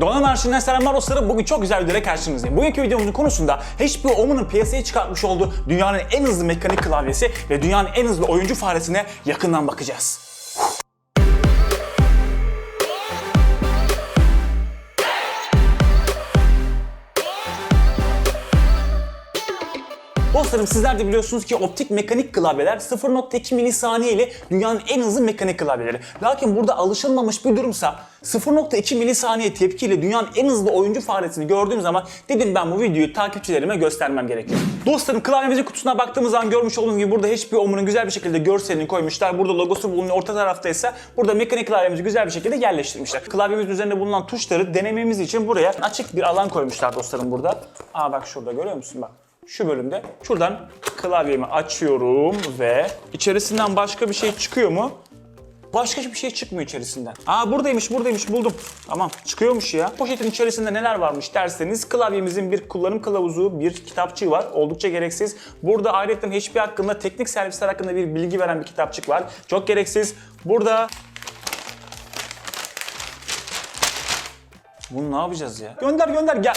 Donanım Arşiv'den selamlar dostlarım. Bugün çok güzel bir videoyla karşınızdayım. Bugünkü videomuzun konusunda HP Omen'ın piyasaya çıkartmış olduğu dünyanın en hızlı mekanik klavyesi ve dünyanın en hızlı oyuncu faresine yakından bakacağız. Dostlarım sizler de biliyorsunuz ki optik mekanik klavyeler 0.2 milisaniye ile dünyanın en hızlı mekanik klavyeleri. Lakin burada alışılmamış bir durumsa 0.2 milisaniye tepkiyle dünyanın en hızlı oyuncu faresini gördüğüm zaman dedim ben bu videoyu takipçilerime göstermem gerekiyor. Dostlarım klavyemizin kutusuna baktığımız zaman görmüş olduğunuz gibi burada HP Omen'ın güzel bir şekilde görselini koymuşlar. Burada logosu bulunuyor. Orta tarafta ise burada mekanik klavyemizi güzel bir şekilde yerleştirmişler. Klavyemizin üzerinde bulunan tuşları denememiz için buraya açık bir alan koymuşlar dostlarım burada. Aa bak şurada görüyor musun bak şu bölümde şuradan klavyemi açıyorum ve içerisinden başka bir şey çıkıyor mu? Başka bir şey çıkmıyor içerisinden. Aa buradaymış buradaymış buldum. Tamam çıkıyormuş ya. Poşetin içerisinde neler varmış derseniz klavyemizin bir kullanım kılavuzu, bir kitapçığı var. Oldukça gereksiz. Burada ayrıca HP hakkında, teknik servisler hakkında bir bilgi veren bir kitapçık var. Çok gereksiz. Burada bunu ne yapacağız ya? Gönder gönder gel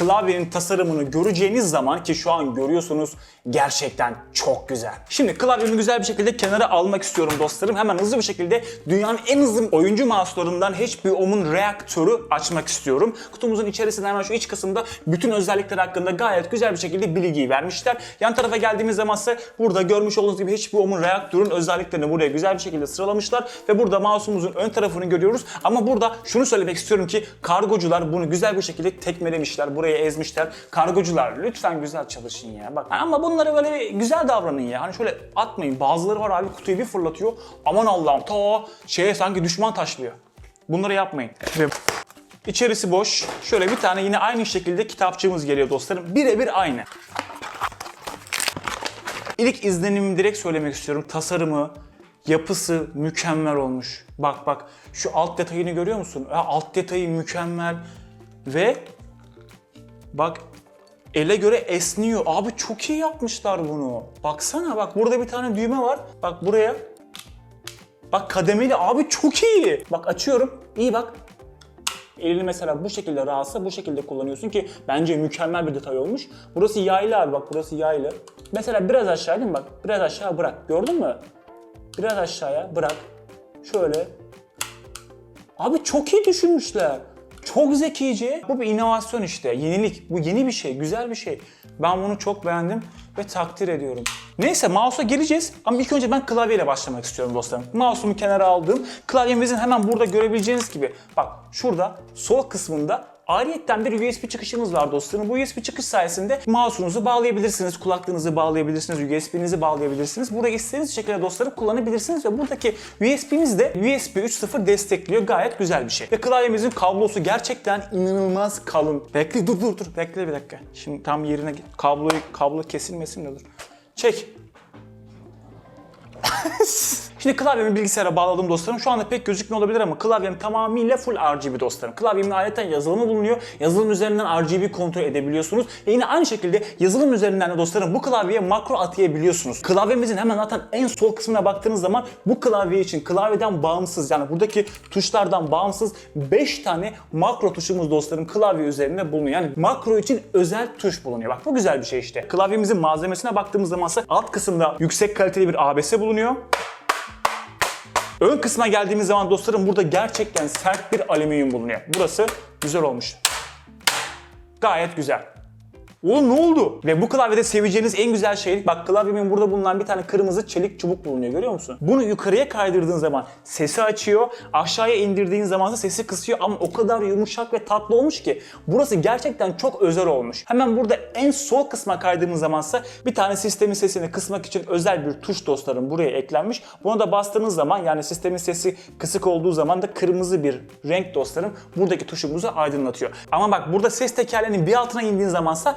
klavyenin tasarımını göreceğiniz zaman ki şu an görüyorsunuz gerçekten çok güzel. Şimdi klavyemi güzel bir şekilde kenara almak istiyorum dostlarım. Hemen hızlı bir şekilde dünyanın en hızlı oyuncu mouse'larından HP Omen reaktörü açmak istiyorum. Kutumuzun içerisinde hemen şu iç kısımda bütün özellikler hakkında gayet güzel bir şekilde bilgiyi vermişler. Yan tarafa geldiğimiz zaman ise burada görmüş olduğunuz gibi HP Omen reaktörün özelliklerini buraya güzel bir şekilde sıralamışlar ve burada mouse'umuzun ön tarafını görüyoruz. Ama burada şunu söylemek istiyorum ki kargocular bunu güzel bir şekilde tekmelemişler. Buraya ezmişler. Kargocular lütfen güzel çalışın ya. Bak ama bunlara böyle güzel davranın ya. Hani şöyle atmayın. Bazıları var abi kutuyu bir fırlatıyor. Aman Allah'ım ta şeye sanki düşman taşlıyor. Bunları yapmayın. Ve içerisi boş. Şöyle bir tane yine aynı şekilde kitapçığımız geliyor dostlarım. Birebir aynı. İlk izlenimimi direkt söylemek istiyorum. Tasarımı, yapısı mükemmel olmuş. Bak bak şu alt detayını görüyor musun? Alt detayı mükemmel ve bak ele göre esniyor. Abi çok iyi yapmışlar bunu. Baksana bak burada bir tane düğme var. Bak buraya. Bak kademeli abi çok iyi. Bak açıyorum. İyi bak. Elini mesela bu şekilde rahatsa bu şekilde kullanıyorsun ki bence mükemmel bir detay olmuş. Burası yaylı abi bak burası yaylı. Mesela biraz aşağı değil mi bak? Biraz aşağı bırak. Gördün mü? Biraz aşağıya bırak. Şöyle. Abi çok iyi düşünmüşler. Çok zekice. Bu bir inovasyon işte. Yenilik. Bu yeni bir şey. Güzel bir şey. Ben bunu çok beğendim ve takdir ediyorum. Neyse mouse'a geleceğiz ama ilk önce ben klavyeyle başlamak istiyorum dostlarım. Mouse'umu kenara aldım. Klavyemizin hemen burada görebileceğiniz gibi bak şurada sol kısmında Ayrıyeten bir USB çıkışımız var dostlarım. Bu USB çıkış sayesinde mouse'unuzu bağlayabilirsiniz, kulaklığınızı bağlayabilirsiniz, USB'nizi bağlayabilirsiniz. Burada istediğiniz şekilde dostlarım kullanabilirsiniz ve buradaki USB'miz de USB 3.0 destekliyor. Gayet güzel bir şey. Ve klavyemizin kablosu gerçekten inanılmaz kalın. Bekle dur dur dur bekle bir dakika. Şimdi tam yerine. Kabloyu kablo kesilmesin de dur. Çek. Şimdi klavyemi bilgisayara bağladım dostlarım. Şu anda pek gözükmüyor olabilir ama klavyem tamamıyla full RGB dostlarım. Klavyemin ayrıca yazılımı bulunuyor. Yazılım üzerinden RGB kontrol edebiliyorsunuz. Ve yine aynı şekilde yazılım üzerinden de dostlarım bu klavyeye makro atayabiliyorsunuz. Klavyemizin hemen zaten en sol kısmına baktığınız zaman bu klavye için klavyeden bağımsız yani buradaki tuşlardan bağımsız 5 tane makro tuşumuz dostlarım klavye üzerinde bulunuyor. Yani makro için özel tuş bulunuyor. Bak bu güzel bir şey işte. Klavyemizin malzemesine baktığımız zaman ise alt kısımda yüksek kaliteli bir ABS bulunuyor. Ön kısma geldiğimiz zaman dostlarım burada gerçekten sert bir alüminyum bulunuyor. Burası güzel olmuş. Gayet güzel. Oğlum ne oldu? Ve bu klavyede seveceğiniz en güzel şey, bak klavyemin burada bulunan bir tane kırmızı çelik çubuk bulunuyor görüyor musun? Bunu yukarıya kaydırdığın zaman sesi açıyor, aşağıya indirdiğin zaman da sesi kısıyor ama o kadar yumuşak ve tatlı olmuş ki burası gerçekten çok özel olmuş. Hemen burada en sol kısma kaydığımız zamansa bir tane sistemin sesini kısmak için özel bir tuş dostlarım buraya eklenmiş. Buna da bastığınız zaman yani sistemin sesi kısık olduğu zaman da kırmızı bir renk dostlarım buradaki tuşumuzu aydınlatıyor. Ama bak burada ses tekerlerinin bir altına indiğin zamansa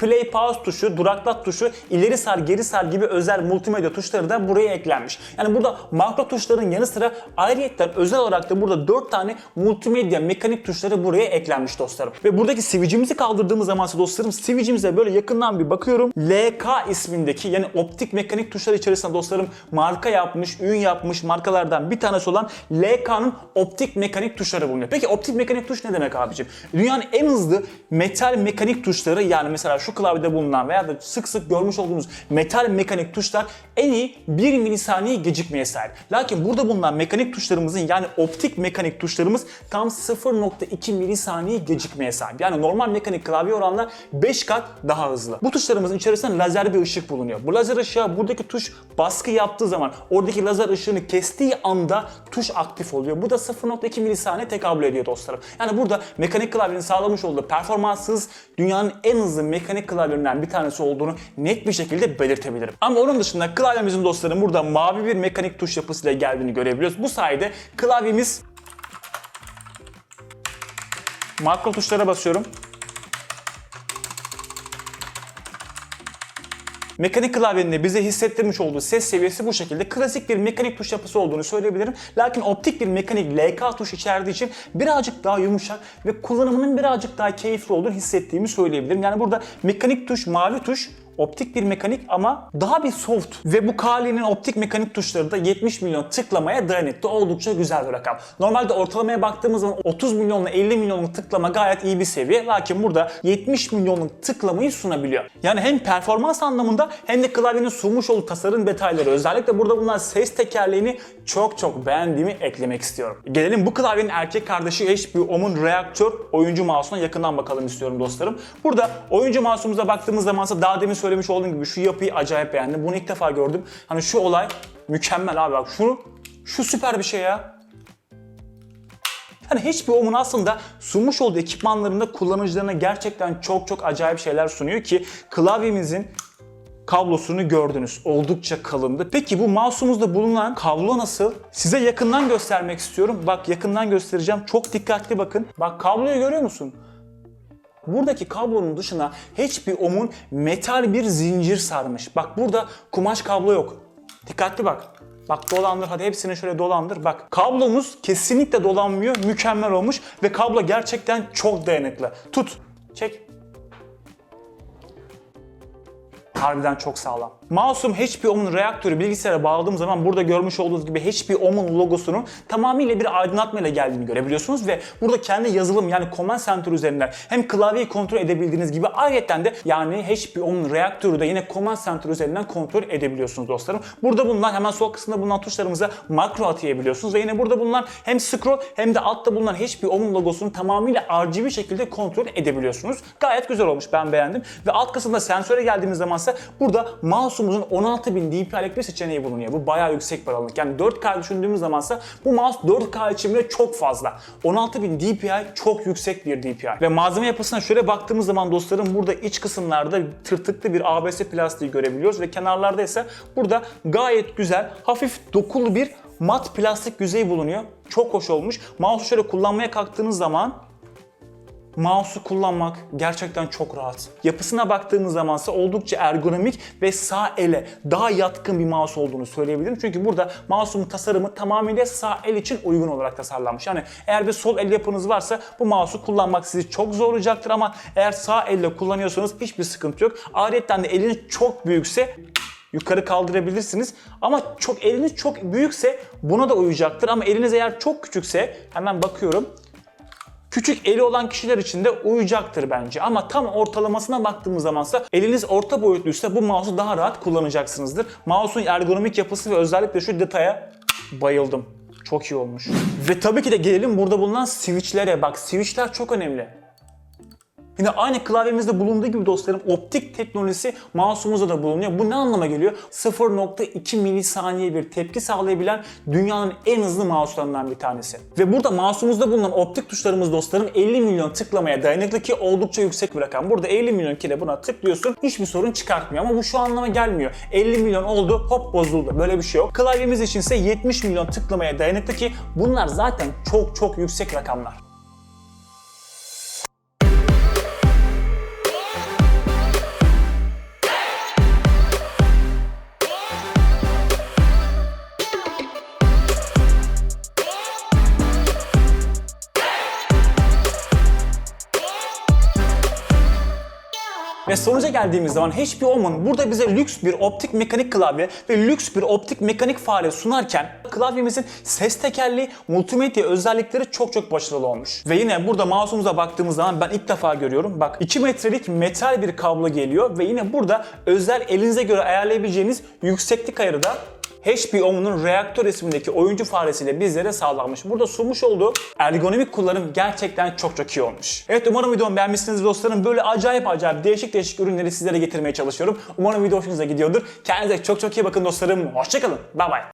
play pause tuşu, duraklat tuşu, ileri sar geri sar gibi özel multimedya tuşları da buraya eklenmiş. Yani burada makro tuşların yanı sıra ayrıyetten özel olarak da burada 4 tane multimedya mekanik tuşları buraya eklenmiş dostlarım. Ve buradaki switch'imizi kaldırdığımız zaman ise dostlarım switch'imize böyle yakından bir bakıyorum. LK ismindeki yani optik mekanik tuşlar içerisinde dostlarım marka yapmış, ün yapmış markalardan bir tanesi olan LK'nın optik mekanik tuşları bulunuyor. Peki optik mekanik tuş ne demek abicim? Dünyanın en hızlı metal mekanik tuşları yani mesela şu klavyede bulunan veya da sık sık görmüş olduğunuz metal mekanik tuşlar en iyi 1 milisaniye gecikmeye sahip. Lakin burada bulunan mekanik tuşlarımızın yani optik mekanik tuşlarımız tam 0.2 milisaniye gecikmeye sahip. Yani normal mekanik klavye oranla 5 kat daha hızlı. Bu tuşlarımızın içerisinde lazer bir ışık bulunuyor. Bu lazer ışığa buradaki tuş baskı yaptığı zaman oradaki lazer ışığını kestiği anda tuş aktif oluyor. Bu da 0.2 milisaniye tekabül ediyor dostlarım. Yani burada mekanik klavyenin sağlamış olduğu performanssız dünyanın en hızlı mekanik klavyelerinden bir tanesi olduğunu net bir şekilde belirtebilirim. Ama onun dışında klavyemizin dostlarım burada mavi bir mekanik tuş yapısıyla geldiğini görebiliyoruz. Bu sayede klavyemiz makro tuşlara basıyorum. Mekanik klavyenin bize hissettirmiş olduğu ses seviyesi bu şekilde. Klasik bir mekanik tuş yapısı olduğunu söyleyebilirim. Lakin optik bir mekanik LK tuş içerdiği için birazcık daha yumuşak ve kullanımının birazcık daha keyifli olduğunu hissettiğimi söyleyebilirim. Yani burada mekanik tuş, mavi tuş optik bir mekanik ama daha bir soft. Ve bu Kali'nin optik mekanik tuşları da 70 milyon tıklamaya dayanıklı. Oldukça güzel bir rakam. Normalde ortalamaya baktığımız zaman 30 milyonla 50 milyonluk tıklama gayet iyi bir seviye. Lakin burada 70 milyonluk tıklamayı sunabiliyor. Yani hem performans anlamında hem de klavyenin sunmuş olduğu tasarım detayları özellikle burada bulunan ses tekerleğini çok çok beğendiğimi eklemek istiyorum. Gelelim bu klavyenin erkek kardeşi HP Om'un reaktör oyuncu mouse'una yakından bakalım istiyorum dostlarım. Burada oyuncu mouse'umuza baktığımız zamansa daha demin söylemiş olduğum gibi şu yapıyı acayip beğendim. Bunu ilk defa gördüm. Hani şu olay mükemmel abi bak şunu şu süper bir şey ya. Yani hiçbir OM'un aslında sunmuş olduğu ekipmanlarında kullanıcılarına gerçekten çok çok acayip şeyler sunuyor ki klavyemizin kablosunu gördünüz. Oldukça kalındı. Peki bu mouse'umuzda bulunan kablo nasıl? Size yakından göstermek istiyorum. Bak yakından göstereceğim. Çok dikkatli bakın. Bak kabloyu görüyor musun? Buradaki kablonun dışına hiçbir omun metal bir zincir sarmış. Bak burada kumaş kablo yok. Dikkatli bak. Bak dolandır hadi hepsini şöyle dolandır. Bak kablomuz kesinlikle dolanmıyor. Mükemmel olmuş ve kablo gerçekten çok dayanıklı. Tut. Çek. Harbiden çok sağlam. Mouse'um HP Om'un reaktörü bilgisayara bağladığım zaman burada görmüş olduğunuz gibi HP Om'un logosunun tamamıyla bir aydınlatma ile geldiğini görebiliyorsunuz ve burada kendi yazılım yani Command Center üzerinden hem klavyeyi kontrol edebildiğiniz gibi ayrıca de yani HP Om'un reaktörü de yine Command Center üzerinden kontrol edebiliyorsunuz dostlarım. Burada bulunan hemen sol kısımda bulunan tuşlarımıza makro atayabiliyorsunuz ve yine burada bulunan hem scroll hem de altta bulunan HP Om'un logosunu tamamıyla RGB şekilde kontrol edebiliyorsunuz. Gayet güzel olmuş ben beğendim ve alt kısımda sensöre geldiğimiz zaman ise burada mouse'umuzun 16.000 dpi'lik bir seçeneği bulunuyor. Bu bayağı yüksek bir aralık. Yani 4K düşündüğümüz zamansa bu mouse 4K için bile çok fazla. 16.000 dpi çok yüksek bir dpi. Ve malzeme yapısına şöyle baktığımız zaman dostlarım burada iç kısımlarda tırtıklı bir ABS plastiği görebiliyoruz ve kenarlarda ise burada gayet güzel hafif dokulu bir mat plastik yüzey bulunuyor. Çok hoş olmuş. Mouse'u şöyle kullanmaya kalktığınız zaman Mouse'u kullanmak gerçekten çok rahat. Yapısına baktığımız zamansa oldukça ergonomik ve sağ ele daha yatkın bir mouse olduğunu söyleyebilirim. Çünkü burada mouse'un tasarımı tamamıyla sağ el için uygun olarak tasarlanmış. Yani eğer bir sol el yapınız varsa bu mouse'u kullanmak sizi çok zorlayacaktır ama eğer sağ elle kullanıyorsanız hiçbir sıkıntı yok. Ayrıca de eliniz çok büyükse yukarı kaldırabilirsiniz. Ama çok eliniz çok büyükse buna da uyacaktır. Ama eliniz eğer çok küçükse hemen bakıyorum küçük eli olan kişiler için de uyacaktır bence. Ama tam ortalamasına baktığımız zamansa eliniz orta boyutluysa bu mouse'u daha rahat kullanacaksınızdır. Mouse'un ergonomik yapısı ve özellikle şu detaya bayıldım. Çok iyi olmuş. Ve tabii ki de gelelim burada bulunan switchlere. Bak switchler çok önemli. Yine aynı klavyemizde bulunduğu gibi dostlarım optik teknolojisi mouse'umuzda da bulunuyor. Bu ne anlama geliyor? 0.2 milisaniye bir tepki sağlayabilen dünyanın en hızlı mouse'larından bir tanesi. Ve burada mouse'umuzda bulunan optik tuşlarımız dostlarım 50 milyon tıklamaya dayanıklı ki oldukça yüksek bir rakam. Burada 50 milyon kere buna tıklıyorsun hiçbir sorun çıkartmıyor ama bu şu anlama gelmiyor. 50 milyon oldu hop bozuldu. Böyle bir şey yok. Klavyemiz için ise 70 milyon tıklamaya dayanıklı ki bunlar zaten çok çok yüksek rakamlar. Ve sonuca geldiğimiz zaman HP Omen burada bize lüks bir optik mekanik klavye ve lüks bir optik mekanik fare sunarken klavyemizin ses tekerleği, multimedya özellikleri çok çok başarılı olmuş. Ve yine burada mouse'umuza baktığımız zaman ben ilk defa görüyorum. Bak 2 metrelik metal bir kablo geliyor ve yine burada özel elinize göre ayarlayabileceğiniz yükseklik ayarı da HP Omen'un Reaktör ismindeki oyuncu faresiyle bizlere sağlanmış. Burada sunmuş olduğu ergonomik kullanım gerçekten çok çok iyi olmuş. Evet umarım videomu beğenmişsiniz dostlarım. Böyle acayip acayip değişik değişik ürünleri sizlere getirmeye çalışıyorum. Umarım video hoşunuza gidiyordur. Kendinize çok çok iyi bakın dostlarım. Hoşçakalın. Bye bye.